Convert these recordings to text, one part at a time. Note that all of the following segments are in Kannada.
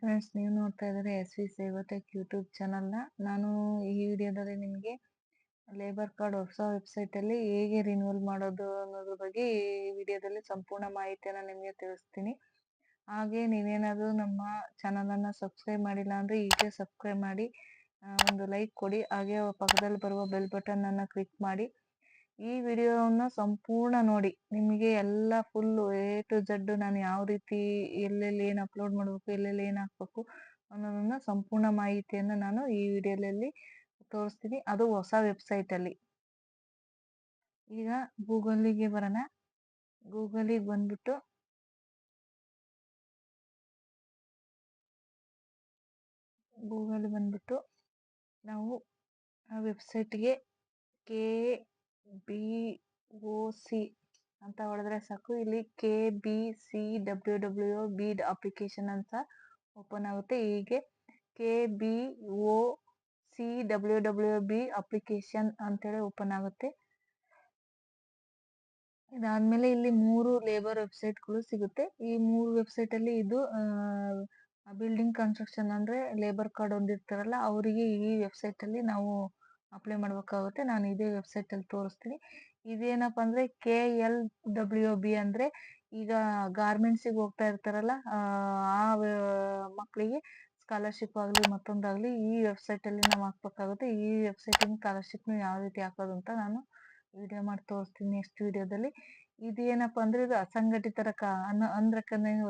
ಫ್ರೆಂಡ್ಸ್ ನೀವು ನೋಡ್ತಾ ಇದ್ದಾರೆ ಎಸ್ ವಿ ಸೇವಟೆಕ್ ಯೂಟ್ಯೂಬ್ ಚಾನಲ್ನ ನಾನು ಈ ವಿಡಿಯೋದಲ್ಲಿ ನಿಮಗೆ ಲೇಬರ್ ಕಾರ್ಡ್ ಹೊಸ ವೆಬ್ಸೈಟಲ್ಲಿ ಹೇಗೆ ರಿನ್ಯೂವಲ್ ಮಾಡೋದು ಅನ್ನೋದ್ರ ಬಗ್ಗೆ ಈ ವಿಡಿಯೋದಲ್ಲಿ ಸಂಪೂರ್ಣ ಮಾಹಿತಿಯನ್ನು ನಿಮಗೆ ತಿಳಿಸ್ತೀನಿ. ಹಾಗೆ ನೀವೇನಾದರೂ ನಮ್ಮ ಚಾನಲನ್ನು ಸಬ್ಸ್ಕ್ರೈಬ್ ಮಾಡಿಲ್ಲ ಅಂದರೆ ಈಗಲೇ ಸಬ್ಸ್ಕ್ರೈಬ್ ಮಾಡಿ ಒಂದು ಲೈಕ್ ಕೊಡಿ. ಹಾಗೆ ಪಕ್ಕದಲ್ಲಿ ಬರುವ ಬೆಲ್ ಬಟನನ್ನು ಕ್ಲಿಕ್ ಮಾಡಿ. ಈ ವಿಡಿಯೋವನ್ನ ಸಂಪೂರ್ಣ ನೋಡಿ. ನಿಮಗೆ ಎಲ್ಲ ಫುಲ್ಲು ಎ ಟು ಜಡ್ಡು ನಾನು ಯಾವ ರೀತಿ ಎಲ್ಲೆಲ್ಲಿ ಏನು ಅಪ್ಲೋಡ್ ಮಾಡಬೇಕು, ಎಲ್ಲೆಲ್ಲಿ ಏನು ಹಾಕ್ಬೇಕು ಅನ್ನೋದನ್ನ ಸಂಪೂರ್ಣ ಮಾಹಿತಿಯನ್ನು ನಾನು ಈ ವಿಡಿಯೋದಲ್ಲಿ ತೋರಿಸ್ತೀನಿ. ಅದು ಹೊಸ ವೆಬ್ಸೈಟಲ್ಲಿ ಈಗ ಗೂಗಲಿಗೆ ಬರೋಣ. ಗೂಗಲಿಗೆ ಬಂದ್ಬಿಟ್ಟು ಗೂಗಲ್ ಬಂದ್ಬಿಟ್ಟು ನಾವು ಆ ವೆಬ್ಸೈಟ್ಗೆ ಕೆ ಬಿ ಒ ಸಿ ಅಂತ ಹೊಡೆದ್ರೆ ಸಾಕು. ಇಲ್ಲಿ K B C W W B application ಅಂತ ಓಪನ್ ಆಗುತ್ತೆ. ಹೀಗೆ K B O C W W B application ಅಂತೇಳಿ ಓಪನ್ ಆಗುತ್ತೆ. ಇದಾದ್ಮೇಲೆ ಇಲ್ಲಿ ಮೂರು ಲೇಬರ್ ವೆಬ್ಸೈಟ್ಗಳು ಸಿಗುತ್ತೆ. ಈ ಮೂರು ವೆಬ್ಸೈಟ್ ಅಲ್ಲಿ ಇದು ಬಿಲ್ಡಿಂಗ್ ಕನ್ಸ್ಟ್ರಕ್ಷನ್ ಅಂದ್ರೆ ಲೇಬರ್ ಕಾರ್ಡ್ ಹೊಂದಿರ್ತಾರಲ್ಲ ಅವರಿಗೆ ಈ ವೆಬ್ಸೈಟ್ ಅಲ್ಲಿ ನಾವು ಅಪ್ಲೈ ಮಾಡ್ಬೇಕಾಗುತ್ತೆ. ನಾನು ಇದೇ ವೆಬ್ಸೈಟ್ ಅಲ್ಲಿ ತೋರಿಸ್ತೀನಿ. ಇದೇನಪ್ಪ ಅಂದರೆ ಕೆ ಎಲ್ ಡಬ್ಲ್ಯೂ ಬಿ ಅಂದ್ರೆ ಈಗ ಗಾರ್ಮೆಂಟ್ಸಿಗೆ ಹೋಗ್ತಾ ಇರ್ತಾರಲ್ಲ, ಆ ಮಕ್ಕಳಿಗೆ ಸ್ಕಾಲರ್ಶಿಪ್ ಆಗಲಿ ಮತ್ತೊಂದಾಗಲಿ ಈ ವೆಬ್ಸೈಟ್ ಅಲ್ಲಿ ನಾವು ಹಾಕ್ಬೇಕಾಗುತ್ತೆ. ಈ ವೆಬ್ಸೈಟಿನ ಸ್ಕಾಲರ್ಶಿಪ್ನ ಯಾವ ರೀತಿ ಹಾಕೋದು ಅಂತ ನಾನು ವಿಡಿಯೋ ಮಾಡಿ ತೋರಿಸ್ತೀನಿ ನೆಕ್ಸ್ಟ್ ವಿಡಿಯೋದಲ್ಲಿ ಇದೇನಪ್ಪ ಅಂದರೆ ಇದು ಅಸಂಘಟಿತರ ಕ ಅನ್ರೆಕಗ್ನೈಸ್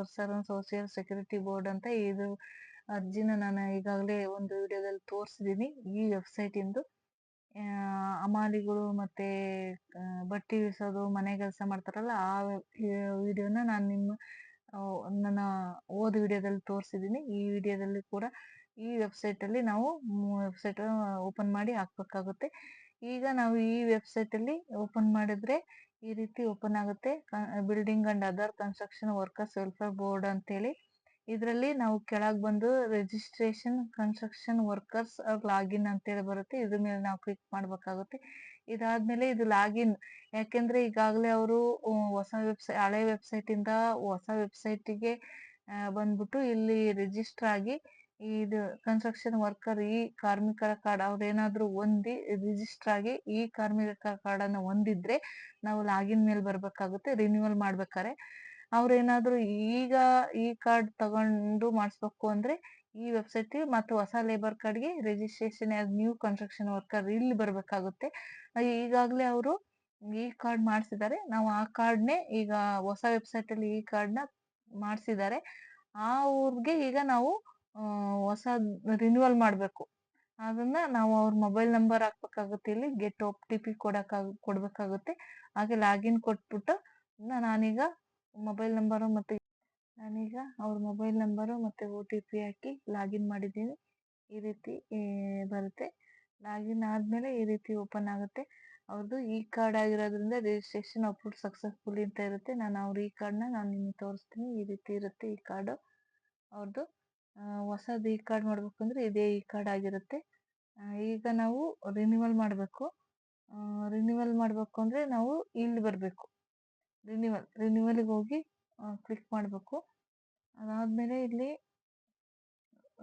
ಸೋಷಿಯಲ್ ಸೆಕ್ಯೂರಿಟಿ ಬೋರ್ಡ್ ಅಂತ ಇದು ಅರ್ಜಿನ ನಾನು ಈಗಾಗಲೇ ಒಂದು ವಿಡಿಯೋದಲ್ಲಿ ತೋರಿಸಿದ್ದೀನಿ ಈ ವೆಬ್ಸೈಟ್ ಇಂದು ಅಮಾಲಿಗಳು ಮತ್ತೆ ಬಟ್ಟೆ ಇಳಿಸೋದು ಮನೆ ಕೆಲಸ ಮಾಡ್ತಾರಲ್ಲ, ಆ ವಿಡಿಯೋನ ನಾನು ನಿಮ್ಮ ನನ್ನ ಓದ್ ವಿಡಿಯೋದಲ್ಲಿ ತೋರಿಸಿದ್ದೀನಿ ಈ ವಿಡಿಯೋದಲ್ಲಿ ಕೂಡ ಈ ವೆಬ್ಸೈಟಲ್ಲಿ ನಾವು ವೆಬ್ಸೈಟ್ ಓಪನ್ ಮಾಡಿ ಹಾಕ್ಬೇಕಾಗುತ್ತೆ. ಈಗ ನಾವು ಈ ವೆಬ್ಸೈಟಲ್ಲಿ ಓಪನ್ ಮಾಡಿದ್ರೆ ಈ ರೀತಿ ಓಪನ್ ಆಗುತ್ತೆ. Building and other construction workers welfare board ಅಂತೇಳಿ ಇದರಲ್ಲಿ ನಾವು ಕೆಳಗೆ ಬಂದು ರಿಜಿಸ್ಟ್ರೇಷನ್ ಕನ್ಸ್ಟ್ರಕ್ಷನ್ ವರ್ಕರ್ಸ್ ಲಾಗಿನ್ ಅಂತೇಳಿ ಬರುತ್ತೆ. ಇದ್ರ ಮೇಲೆ ನಾವು ಕ್ಲಿಕ್ ಮಾಡ್ಬೇಕಾಗುತ್ತೆ. ಇದಾದ್ಮೇಲೆ ಇದು ಲಾಗಿನ್ ಯಾಕೆಂದ್ರೆ ಈಗಾಗಲೇ ಅವರು ಹೊಸ ವೆಬ್ಸೈಟ್ ಹಳೆ ವೆಬ್ಸೈಟ್ ಇಂದ ಹೊಸ ವೆಬ್ಸೈಟಿಗೆ ಬಂದ್ಬಿಟ್ಟು ಇಲ್ಲಿ ರಿಜಿಸ್ಟರ್ ಆಗಿ ಇದು ಕನ್ಸ್ಟ್ರಕ್ಷನ್ ವರ್ಕರ್ ಈ ಕಾರ್ಮಿಕರ ಕಾರ್ಡ್ ಅವ್ರೇನಾದ್ರೂ ಹೊಂದಿ ರಿಜಿಸ್ಟರ್ ಆಗಿ ಈ ಕಾರ್ಮಿಕರ ಕಾರ್ಡ್ ಅನ್ನ ಹೊಂದಿದ್ರೆ ನಾವು ಲಾಗಿನ್ ಮೇಲೆ ಬರ್ಬೇಕಾಗುತ್ತೆ ರಿನ್ಯೂವಲ್ ಮಾಡ್ಬೇಕಾರೆ ಅವ್ರೇನಾದ್ರೂ ಈಗ ಈ ಕಾರ್ಡ್ ತಗೊಂಡು ಮಾಡಿಸ್ಬೇಕು ಅಂದ್ರೆ ಈ ವೆಬ್ಸೈಟ್ ಮತ್ತು ಹೊಸ ಲೇಬರ್ ಕಾರ್ಡ್ಗೆ registration as new construction worker ಇಲ್ಲಿ ಬರಬೇಕಾಗುತ್ತೆ. ಈಗಾಗಲೇ ಅವರು ಈ ಕಾರ್ಡ್ ಮಾಡಿಸಿದ್ದಾರೆ. ನಾವು ಆ ಕಾರ್ಡ್ನೇ ಈಗ ಹೊಸ ವೆಬ್ಸೈಟ್ ಅಲ್ಲಿ ಈ ಕಾರ್ಡ್ನ ಮಾಡಿಸಿದ್ದಾರೆ. ಆ ಊರಿಗೆ ಈಗ ನಾವು ಹೊಸ ರಿನ್ಯೂವಲ್ ಮಾಡಬೇಕು. ಅದನ್ನ ನಾವು ಅವ್ರ ಮೊಬೈಲ್ ನಂಬರ್ ಹಾಕ್ಬೇಕಾಗುತ್ತೆ ಇಲ್ಲಿ ಗೆಟ್ ಒ ಟಿ ಪಿ ಕೊಡಕ್ಕಾಗ ಕೊಡ್ಬೇಕಾಗುತ್ತೆ. ಹಾಗೆ ಲಾಗಿನ್ ಕೊಟ್ಬಿಟ್ಟು ನಾನೀಗ ಮೊಬೈಲ್ ನಂಬರು ಮತ್ತು ನಾನೀಗ ಅವ್ರ ಮೊಬೈಲ್ ನಂಬರು ಮತ್ತು ಒ ಟಿ ಪಿ ಹಾಕಿ ಲಾಗಿನ್ ಮಾಡಿದ್ದೀನಿ. ಈ ರೀತಿ ಬರುತ್ತೆ. ಲಾಗಿನ್ ಆದಮೇಲೆ ಈ ರೀತಿ ಓಪನ್ ಆಗುತ್ತೆ. ಅವ್ರದ್ದು ಈ ಕಾರ್ಡ್ ಆಗಿರೋದ್ರಿಂದ ರಿಜಿಸ್ಟ್ರೇಷನ್ ಅಪ್ರೂವ್ ಸಕ್ಸಸ್ಫುಲ್ ಅಂತ ಇರುತ್ತೆ. ನಾನು ಅವ್ರ ಈ ಕಾರ್ಡ್ನ ನಾನು ನಿಮಗೆ ತೋರಿಸ್ತೀನಿ. ಈ ರೀತಿ ಇರುತ್ತೆ ಈ ಕಾರ್ಡು ಅವ್ರದ್ದು ಹೊಸದು ಈ ಕಾರ್ಡ್ ಮಾಡಬೇಕು ಅಂದರೆ ಇದೇ ಈ ಕಾರ್ಡ್ ಆಗಿರುತ್ತೆ. ಈಗ ನಾವು ರಿನಿವಲ್ ಮಾಡಬೇಕು. ರಿನಿವಲ್ ಮಾಡಬೇಕು ಅಂದರೆ ನಾವು ಇಲ್ಲಿ ಬರಬೇಕು. ರಿನ್ಯೂವಲ್ ರಿನ್ಯೂವಲ್ಗೆ ಹೋಗಿ ಕ್ಲಿಕ್ ಮಾಡಬೇಕು. ಅದಾದಮೇಲೆ ಇಲ್ಲಿ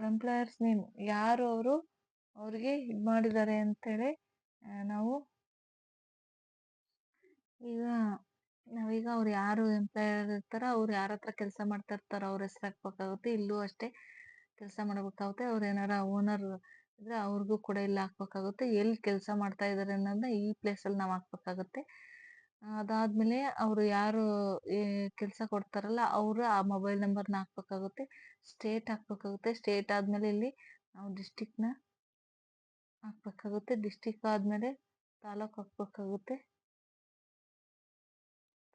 ಎಂಪ್ಲಾಯರ್ಸ್ ನೇಮ್ ಯಾರು ಅವರು ಅವ್ರಿಗೆ ಇದು ಮಾಡಿದ್ದಾರೆ ಅಂತೇಳಿ ನಾವು ಈಗ ನಾವೀಗ ಅವ್ರು ಯಾರು ಎಂಪ್ಲಾಯರ್ ಇರ್ತಾರೋ ಅವ್ರು ಯಾರ ಹತ್ರ ಕೆಲಸ ಮಾಡ್ತಾ ಇರ್ತಾರೋ ಅವ್ರ ಹೆಸರು ಹಾಕ್ಬೇಕಾಗುತ್ತೆ. ಇಲ್ಲೂ ಅಷ್ಟೇ ಕೆಲಸ ಮಾಡಬೇಕಾಗುತ್ತೆ. ಅವ್ರು ಏನಾರ ಓನರ್ ಇದ್ರೆ ಅವ್ರಿಗೂ ಕೂಡ ಇಲ್ಲಿ ಹಾಕ್ಬೇಕಾಗುತ್ತೆ. ಎಲ್ಲಿ ಕೆಲಸ ಮಾಡ್ತಾ ಇದ್ದಾರೆ ಅನ್ನೋದನ್ನ ಈ ಪ್ಲೇಸಲ್ಲಿ ನಾವು ಹಾಕ್ಬೇಕಾಗುತ್ತೆ. ಅದಾದ್ಮೇಲೆ ಅವರು ಯಾರು ಕೆಲಸ ಕೊಡ್ತಾರಲ್ಲ ಅವರು ಆ ಮೊಬೈಲ್ ನಂಬರ್ನ ಹಾಕ್ಬೇಕಾಗುತ್ತೆ ಸ್ಟೇಟ್ ಹಾಕ್ಬೇಕಾಗುತ್ತೆ. ಸ್ಟೇಟ್ ಆದಮೇಲೆ ಇಲ್ಲಿ ನಾವು ಡಿಸ್ಟಿಕ್ನ ಹಾಕ್ಬೇಕಾಗುತ್ತೆ. ಡಿಸ್ಟಿಕ್ ಆದಮೇಲೆ ತಾಲೂಕು ಹಾಕ್ಬೇಕಾಗುತ್ತೆ.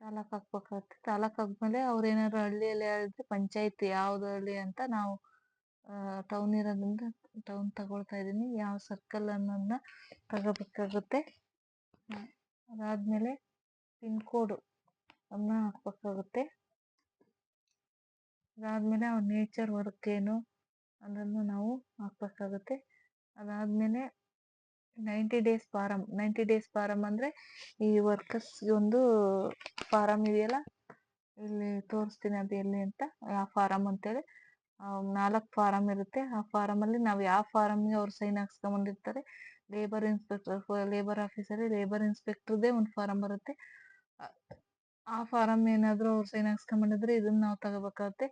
ತಾಲೂಕು ಹಾಕ್ಬೇಕಾಗುತ್ತೆ. ತಾಲೂಕು ಆದ್ಮೇಲೆ ಅವ್ರು ಏನಾದ್ರು ಹಳ್ಳಿಯಲ್ಲಿ ಹೇಳಿದ್ರೆ ಪಂಚಾಯತ್ ಯಾವ್ದು ಹಳ್ಳಿ ಅಂತ ನಾವು ಟೌನ್ ಇರೋದ್ರಿಂದ ಟೌನ್ ತಗೊಳ್ತಾ ಇದ್ದೀನಿ. ಯಾವ ಸರ್ಕಲ್ ಅನ್ನೋದನ್ನ ತಗೋಬೇಕಾಗುತ್ತೆ. ಅದಾದ್ಮೇಲೆ ಪಿನ್ ಕೋಡು ಅದನ್ನ ಹಾಕ್ಬೇಕಾಗುತ್ತೆ. ಅದಾದಮೇಲೆ ಅವ್ರ ನೇಚರ್ ವರ್ಕ್ ಏನು ಅದನ್ನು ನಾವು ಹಾಕ್ಬೇಕಾಗುತ್ತೆ. ಅದಾದ್ಮೇಲೆ ninety days form ninety days form ಅಂದರೆ ಈ ವರ್ಕರ್ಸ್ಗೆ ಒಂದು ಫಾರಮ್ ಇದೆಯಲ್ಲ, ಇಲ್ಲಿ ತೋರಿಸ್ತೀನಿ ಅದು ಎಲ್ಲಿ ಅಂತ, ಆ ಫಾರಮ್ ಅಂತೇಳಿ. ನಾಲ್ಕು ಫಾರಮ್ ಇರುತ್ತೆ. ಆ ಫಾರಮಲ್ಲಿ ನಾವು ಯಾವ ಫಾರಮ್ಗೆ ಅವ್ರು ಸೈನ್ ಹಾಕ್ಸ್ಕೊಂಬಂದಿರ್ತಾರೆ ಲೇಬರ್ ಇನ್ಸ್ಪೆಕ್ಟರ್ ಲೇಬರ್ ಆಫೀಸಲ್ಲಿ ಲೇಬರ್ ಇನ್ಸ್ಪೆಕ್ಟರ್ದೇ ಒಂದು ಫಾರಮ್ ಬರುತ್ತೆ. ಆ- ಫಾರಮ್ ಫಾರಂ ಏನಾದ್ರು ಅವ್ರು ಸೈನ್ ಹಾಕ್ಸ್ಕೊಂಬಂದಿದ್ರೆ ಇದನ್ನ ನಾವು ತಗೋಬೇಕಾಗುತ್ತೆ.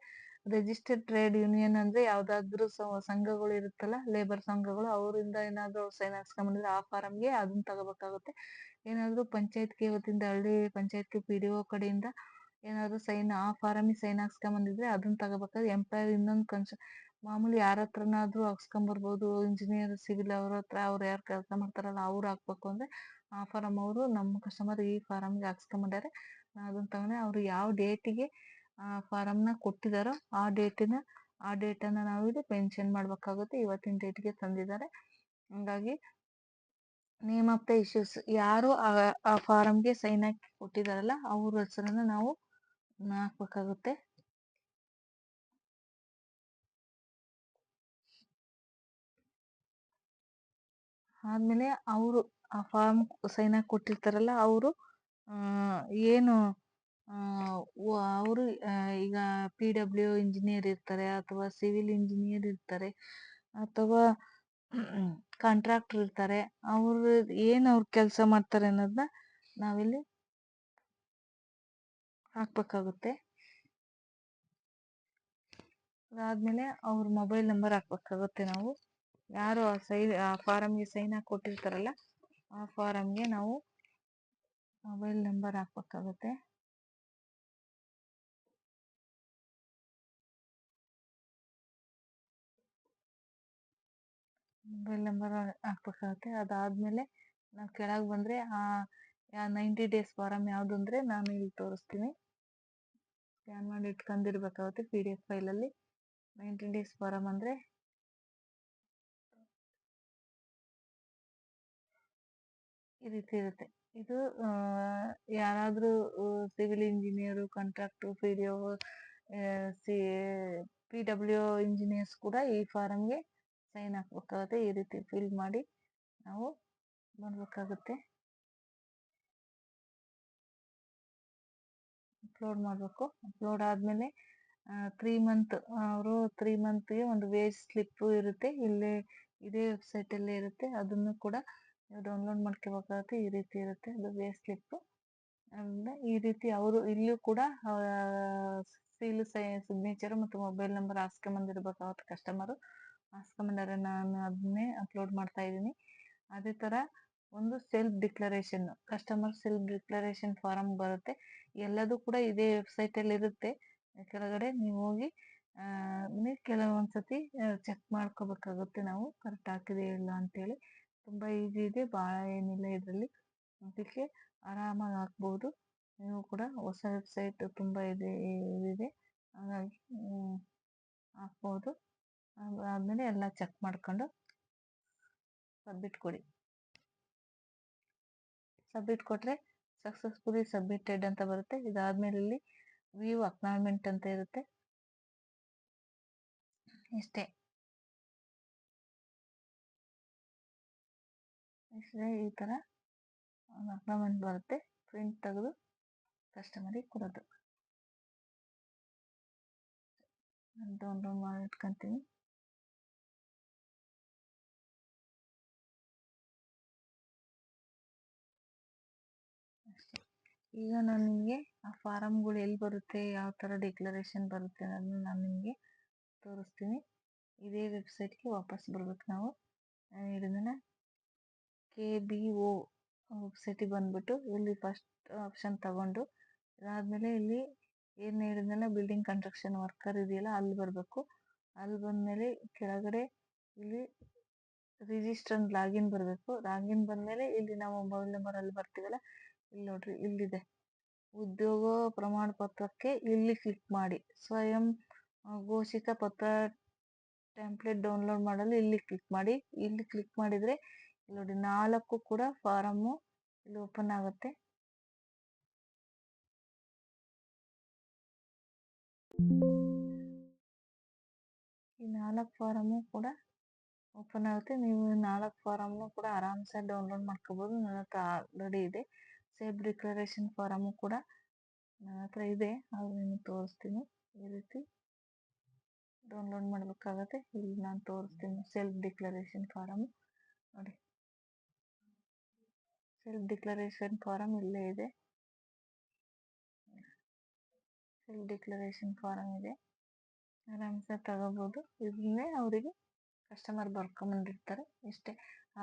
ರಿಜಿಸ್ಟರ್ಡ್ ಟ್ರೇಡ್ ಯೂನಿಯನ್ ಅಂದ್ರೆ ಯಾವ್ದಾದ್ರು ಸಂಘಗಳು ಇರುತ್ತಲ್ಲ ಲೇಬರ್ ಸಂಘಗಳು, ಅವರಿಂದ ಏನಾದ್ರು ಅವ್ರು ಸೈನ್ ಹಾಕ್ಸ್ಕೊಂಬಂದಿದ್ರೆ ಆ ಫಾರಂಗೆ ಅದನ್ನ ತಗೋಬೇಕಾಗುತ್ತೆ. ಏನಾದ್ರು ಪಂಚಾಯತ್ಗೆ ವತಿಯಿಂದ, ಹಳ್ಳಿ ಪಂಚಾಯತ್ಗೆ ಪಿ ಡಿ ಒ ಕಡೆಯಿಂದ ಏನಾದ್ರು ಸೈನ್ ಆ ಫಾರಂ ಸೈನ್ ಹಾಕ್ಸ್ಕೊಂಬಂದಿದ್ರೆ ಅದನ್ನ ತಗೋಬೇಕಾದ್ರೆ ಎಂಪ್ಲಾಯರ್ ಇನ್ನೊಂದು ಕನ್ಸ ಮಾಮೂಲಿ ಯಾರ ಹತ್ರನಾದ್ರೂ ಹಾಕ್ಸ್ಕೊಂಬರ್ಬೋದು ಇಂಜಿನಿಯರ್ ಸಿವಿಲ್ ಅವ್ರ ಹತ್ರ ಅವ್ರು ಯಾರು ಕೆಲಸ ಮಾಡ್ತಾರಲ್ಲ, ಅವ್ರು ಹಾಕ್ಬೇಕು ಅಂದ್ರೆ ಆ ಫಾರಂ ಅವರು ನಮ್ಮ ಕಸ್ಟಮರ್ ಈ ಫಾರಮ್ಗೆ ಹಾಕ್ಸ್ಕೊಂಬಂದಾರೆ. ಅದನ್ನು ತಗೊಂಡೆ ಅವರು ಯಾವ ಡೇಟಿಗೆ ಆ ಫಾರಮ್ನ ಕೊಟ್ಟಿದಾರೋ ಆ ಡೇಟಿನ ಆ ಡೇಟನ್ನ ನಾವು ಇಲ್ಲಿ ಪೆನ್ಷನ್ ಮಾಡಬೇಕಾಗುತ್ತೆ. ಇವತ್ತಿನ ಡೇಟ್ಗೆ ತಂದಿದ್ದಾರೆ ಹಂಗಾಗಿ ನೇಮ್ ಆಫ್ ದ ಇಶ್ಯೂಸ್ ಯಾರು ಆ ಆ ಫಾರಮ್ಗೆ ಸೈನ್ ಹಾಕಿ ಕೊಟ್ಟಿದಾರಲ್ಲ ಅವ್ರ ಹೆಸರನ್ನ ನಾವು ಹಾಕ್ಬೇಕಾಗುತ್ತೆ. ಆದಮೇಲೆ ಅವರು ಆ ಫಾರ್ಮ್ ಸೈನ್ ಹಾಕಿ ಕೊಟ್ಟಿರ್ತಾರಲ್ಲ ಅವರು ಏನು ಅವರು ಈಗ ಪಿ ಡಬ್ಲ್ಯೂ ಇಂಜಿನಿಯರ್ ಇರ್ತಾರೆ ಅಥವಾ ಸಿವಿಲ್ ಇಂಜಿನಿಯರ್ ಇರ್ತಾರೆ ಅಥವಾ ಕಾಂಟ್ರಾಕ್ಟರ್ ಇರ್ತಾರೆ, ಅವರು ಏನು ಅವ್ರು ಕೆಲಸ ಮಾಡ್ತಾರೆ ಅನ್ನೋದನ್ನ ನಾವಿಲ್ಲಿ ಹಾಕ್ಬೇಕಾಗುತ್ತೆ. ಅದಾದ್ಮೇಲೆ ಅವ್ರ ಮೊಬೈಲ್ ನಂಬರ್ ಹಾಕ್ಬೇಕಾಗುತ್ತೆ ನಾವು. ಯಾರು ಆ ಸೈ ಆ ಫಾರಮ್ಗೆ ಸೈನ್ ಹಾಕಿ ಕೊಟ್ಟಿರ್ತಾರಲ್ಲ ಫಾರಮ್ಗೆ ನಾವು ಮೊಬೈಲ್ ನಂಬರ್ ಹಾಕ್ಬೇಕಾಗುತ್ತೆ. ಮೊಬೈಲ್ ನಂಬರ್ ಹಾಕ್ಬೇಕಾಗುತ್ತೆ. ಅದಾದ್ಮೇಲೆ ನಾವು ಕೆಳಗೆ ಬಂದ್ರೆ ಆ ನೈಂಟಿ ಡೇಸ್ ಫಾರಮ್ ಯಾವ್ದು ಅಂದ್ರೆ ನಾನು ಇಲ್ಲಿ ತೋರಿಸ್ತೀನಿ. ಸ್ಕ್ಯಾನ್ ಮಾಡಿ ಇಟ್ಕೊಂಡಿರ್ಬೇಕಾಗುತ್ತೆ ಪಿ ಡಿ ಎಫ್ ಫೈಲಲ್ಲಿ ನೈಂಟಿ ಡೇಸ್ ಫಾರಮ್ ಅಂದ್ರೆ ಈ ರೀತಿ ಇರುತ್ತೆ. ಇದು ಯಾರಾದರೂ civil engineer, contractor, P D O C, P W engineers ಕೂಡ ಈ ಫಾರಮ್ಗೆ ಸೈನ್ ಹಾಕ್ಬೇಕಾಗುತ್ತೆ. ಈ ರೀತಿ ಫಿಲ್ ಮಾಡಿ ನಾವು ಮಾಡ್ಬೇಕಾಗುತ್ತೆ ಅಪ್ಲೋಡ್ ಮಾಡಬೇಕು. ಅಪ್ಲೋಡ್ ಆದ್ಮೇಲೆ ತ್ರೀ ಮಂತ್ ಅವರು ತ್ರೀ ಮಂತ್ಗೆ ಒಂದು ವೇಜ್ ಸ್ಲಿಪ್ ಇರುತ್ತೆ. ಇಲ್ಲೇ, ಇದೇ ವೆಬ್ಸೈಟ್ ಅಲ್ಲೇ ಇರುತ್ತೆ. ಅದನ್ನು ಕೂಡ ನೀವು ಡೌನ್ಲೋಡ್ ಮಾಡ್ಕೋಬೇಕಾಗುತ್ತೆ, ಈ ರೀತಿ ಇರುತ್ತೆ. ಅದು ವೇ ಸ್ಲಿಪ್. ಅಂದರೆ ಈ ರೀತಿ ಅವರು ಇಲ್ಲೂ ಕೂಡ ಸೀಲು ಸಿಗ್ನೇಚರ್ ಮತ್ತು ಮೊಬೈಲ್ ನಂಬರ್ ಹಾಸ್ಕೊಂಬಂದಿರ್ಬೇಕಾಗುತ್ತೆ ಕಸ್ಟಮರು ಹಾಸ್ಕೊಂಬಂದರೆ ನಾನು ಅದನ್ನೇ ಅಪ್ಲೋಡ್ ಮಾಡ್ತಾ ಇದ್ದೀನಿ. ಅದೇ ಥರ ಒಂದು self declaration customer self declaration form ಬರುತ್ತೆ. ಎಲ್ಲದೂ ಕೂಡ ಇದೇ ವೆಬ್ಸೈಟ್ ಅಲ್ಲಿ ಇರುತ್ತೆ. ಕೆಳಗಡೆ ನೀವು ಹೋಗಿ ಕೆಲವೊಂದ್ಸತಿ ಚೆಕ್ ಮಾಡ್ಕೋಬೇಕಾಗುತ್ತೆ ನಾವು. ಕರೆಕ್ಟ್ ಹಾಕಿದೆ ಇಲ್ಲ ಅಂತೇಳಿ. ತುಂಬಾ ಈಜಿ ಇದೆ ಬಹಳ ಏನಿಲ್ಲ ಇದರಲ್ಲಿ. ಅದಕ್ಕೆ ಆರಾಮಾಗಿ ಹಾಕ್ಬೋದು. ನೀವು ಕೂಡ ಹೊಸ ವೆಬ್ಸೈಟ್ ತುಂಬಾ ಇದೆ ಇದೆ ಹಾಗಾಗಿ ಹಾಕ್ಬೋದು. ಆದ್ಮೇಲೆ ಎಲ್ಲ ಚೆಕ್ ಮಾಡ್ಕೊಂಡು ಸಬ್ಮಿಟ್ ಕೊಡಿ ಸಬ್ಮಿಟ್ ಕೊಟ್ಟರೆ ಸಕ್ಸಸ್ಫುಲಿ ಸಬ್ಮಿಟೆಡ್ ಅಂತ ಬರುತ್ತೆ. ಇದಾದಮೇಲೆ ಇಲ್ಲಿ ವ್ಯೂ ಅಕ್ನಾಲ್ಮೆಂಟ್ ಅಂತ ಇರುತ್ತೆ. ಇಷ್ಟೇ. ಇಷ್ಟೇ ಈ ಥರ ಅಕ್ನಾಲ್ಮೆಂಟ್ ಬರುತ್ತೆ. ಪ್ರಿಂಟ್ ತೆಗೆದು ಕಸ್ಟಮರಿಗೆ ಕೊಡೋದು. ಡೌನ್ಲೋಡ್ ಮಾಡಿ ಇಟ್ಕೊಂತೀನಿ. ಈಗ ನಾನು ನಿಮಗೆ ಆ ಫಾರಮ್ಗಳು ಎಲ್ಲಿ ಬರುತ್ತೆ, ಯಾವ ಥರ ಡಿಕ್ಲರೇಷನ್ ಬರುತ್ತೆ ಅನ್ನೋದನ್ನ ನಾನು ನಿಮಗೆ ತೋರಿಸ್ತೀನಿ. ಇದೇ ವೆಬ್ಸೈಟ್ಗೆ ವಾಪಸ್ ಬರ್ಬೇಕು ನಾವು. ನಾನು ಇದನ್ನ ಕೆ ಬಿ ಒ ಸಿಟಿ ಬಂದ್ಬಿಟ್ಟು ಇಲ್ಲಿ ಫಸ್ಟ್ ಆಪ್ಷನ್ ತಗೊಂಡು ಅದಾದ್ಮೇಲೆ ಇಲ್ಲಿ ಏನು ಹೇಳಿದ್ನಲ್ಲ ಬಿಲ್ಡಿಂಗ್ ಕನ್ಸ್ಟ್ರಕ್ಷನ್ ವರ್ಕರ್ ಇದೆಯಲ್ಲ, ಅಲ್ಲಿ ಬರಬೇಕು. ಅಲ್ಲಿ ಬಂದಮೇಲೆ ಕೆಳಗಡೆ ಇಲ್ಲಿ ರಿಜಿಸ್ಟರ್ ಲಾಗಿನ್ ಬರಬೇಕು. ಲಾಗಿನ್ ಬಂದಮೇಲೆ ಇಲ್ಲಿ ನಾವು ಮೊಬೈಲ್ ನಂಬರ್ ಅಲ್ಲಿ ಬರ್ತೀವಲ್ಲ, ಇಲ್ಲಿ ನೋಡ್ರಿ, ಇಲ್ಲಿದೆ. ಉದ್ಯೋಗ ಪ್ರಮಾಣ ಪತ್ರಕ್ಕೆ ಇಲ್ಲಿ ಕ್ಲಿಕ್ ಮಾಡಿ. ಸ್ವಯಂ ಘೋಷಿತ ಪತ್ರ ಟೆಂಪ್ಲೇಟ್ ಡೌನ್ಲೋಡ್ ಮಾಡಲು ಇಲ್ಲಿ ಕ್ಲಿಕ್ ಮಾಡಿ. ಇಲ್ಲಿ ಕ್ಲಿಕ್ ಮಾಡಿದ್ರೆ ಇಲ್ಲಿ ನೋಡಿ ನಾಲ್ಕು ಕೂಡ ಫಾರಮ್ಮು ಇಲ್ಲಿ ಓಪನ್ ಆಗುತ್ತೆ. ಈ ನಾಲ್ಕು ಫಾರಮ್ಮು ಕೂಡ ಓಪನ್ ಆಗುತ್ತೆ. ನೀವು ನಾಲ್ಕು ಫಾರಮ್ನು ಕೂಡ ಆರಾಮ್ಸೆ ಡೌನ್ಲೋಡ್ ಮಾಡ್ಕೋಬೋದು. ನನ್ನ ಹತ್ರ ಆಲ್ರೆಡಿ ಇದೆ. ಸೇಫ್ ಡಿಕ್ಲರೇಷನ್ ಫಾರಮ್ಮು ಕೂಡ ನನ್ನ ಹತ್ರ ಇದೆ. ಅದು ನಿಮಗೆ ತೋರಿಸ್ತೀನಿ. ಈ ರೀತಿ ಡೌನ್ಲೋಡ್ ಮಾಡಬೇಕಾಗತ್ತೆ. ಇಲ್ಲಿ ನಾನು ತೋರಿಸ್ತೀನಿ. Self declaration form. ನೋಡಿ. ಸೆಲ್ಫ್ ಡಿಕ್ಲರೇಷನ್ ಫಾರಮ್ ಇಲ್ಲೇ ಇದೆ. ಸೆಲ್ಫ್ ಡಿಕ್ಲರೇಷನ್ ಫಾರಮ್ ಇದೆ. ಆರಾಮ್ಸೆ ತಗೋಬೋದು. ಇದನ್ನೇ ಅವರಿಗೆ ಕಸ್ಟಮರ್ ಬರ್ಕೊಂಬಂದಿರ್ತಾರೆ. ಇಷ್ಟೇ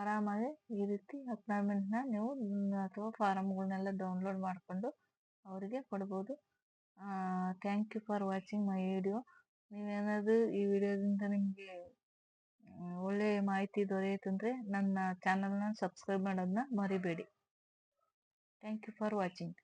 ಆರಾಮಾಗಿ ಈ ರೀತಿ ಅಪಾಯಿಂಟ್ಮೆಂಟ್ನ ನೀವು ಅಥವಾ ಫಾರಮ್ಗಳನ್ನೆಲ್ಲ ಡೌನ್ಲೋಡ್ ಮಾಡಿಕೊಂಡು ಅವರಿಗೆ ಕೊಡ್ಬೋದು. Thank you for watching my video ನೀವೇನಾದರೂ ಈ ವಿಡಿಯೋದಿಂದ ನಿಮಗೆ ಒಳ್ಳೆಯ ಮಾಹಿತಿ ದೊರೆಯಿತಂದರೆ ನನ್ನ ಚಾನಲ್ನ ಸಬ್ಸ್ಕ್ರೈಬ್ ಮಾಡೋದನ್ನ ಮರಿಬೇಡಿ. Thank you for watching